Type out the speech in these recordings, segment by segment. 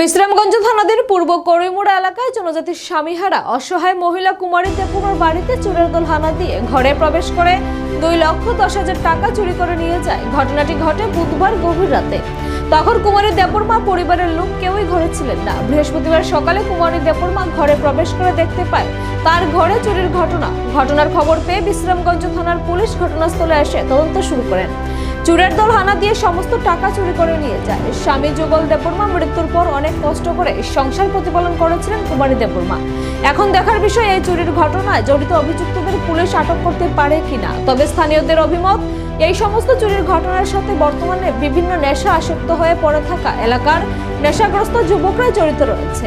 বিশ্রামগঞ্জ থানাদের পূর্ব করিমুড়া এলাকায় জনজাতির স্বামীহারা অসহায় মহিলা কুমারী দেবকুমার বাড়িতে চোরের দল হানা দিয়ে ঘরে প্রবেশ করে দুই লক্ষ দশ হাজার টাকা চুরি করে নিয়ে যায়। ঘটনাটি ঘটে বুধবার গভীর রাতে। তখন কুমারী দেবর্মা পরিবারের লোক কেউই ঘরে ছিলেন না। বৃহস্পতিবার সকালে কুমারী দেবর্মা ঘরে প্রবেশ করে দেখতে পায় তার ঘরে চুরির ঘটনা। ঘটনার খবর পেয়ে বিশ্রামগঞ্জ থানার পুলিশ ঘটনাস্থলে এসে তদন্ত শুরু করেন। চুরের দল হানা দিয়ে সমস্ত টাকা চুরি করে নিয়ে যায়। স্বামী যুগল দেববর্মা মৃত্যুর পর অনেক কষ্ট করে সংসার প্রতিপালন করেছিলেন কুমারী দেববর্মা। এখন দেখার বিষয়, এই চুরির ঘটনায় জড়িত অভিযুক্তদের পুলিশ আটক করতে পারে কিনা? তবে স্থানীয়দের অভিমত, এই সমস্ত চুরির ঘটনার সাথে বর্তমানে বিভিন্ন নেশা আসক্ত হয়ে পড়ে থাকা এলাকার নেশাগ্রস্ত যুবকরা জড়িত রয়েছে।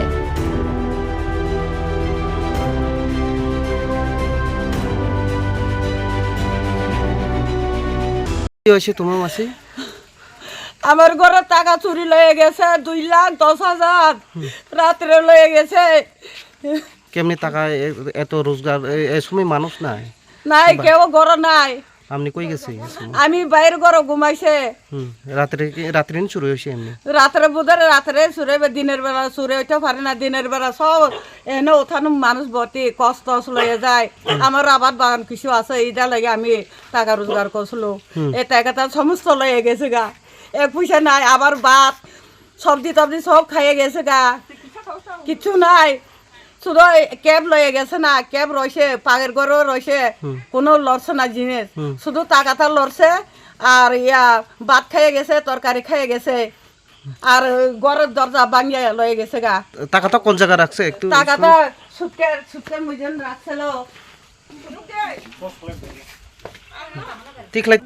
হয়েছে তোমার মাসি? আমার ঘরে টাকা চুরি লয়ে গেছে দুই লাখ দশ হাজার। রাত্রে লয়ে গেছে। কেমনি টাকা এত রোজগার? এ সময় মানুষ নাই। নাই কেউ ঘরে নাই। আপনি কই গেছে আমি বাইরে ঘরে ঘুমাইছে। হুম রাত্রে রাত্রে শুরু হয়েছে এমনি? রাত্রে বুধরে রাত্রে সুরে দিনের বেলা সুরে উঠতে পারে না দিনের বেলা সব এনে ওঠানো মানুষ ভর্তি কষ্ট লয়ে যায়। আমার আবার বাগান কিছু আছে এইটা লাগে আমি টাকা রোজগার করছিল। এই টাকাটা সমস্ত লয়ে গেছে গা। এক পয়সা নাই আবার ভাত সবজি টবজি সব খাইয়ে গেছে গা। কিছু নাই। শুধু ক্যাব লয়ে গেছে না ক্যাব রয়েছে পাগের ঘরেও রয়েছে কোনো লড়ছে না জিনিস শুধু টাকাটা লড়ছে আর ইয়া ভাত খাইয়ে গেছে তরকারি খাইয়ে গেছে আর ঘরের দরজা ভাঙিয়ে লয়ে গেছে গা। টাকাটা কোন জায়গায় রাখছে একটু টাকাটা সুটকে সুটকে মুজন রাখছিল ঠিক লাগে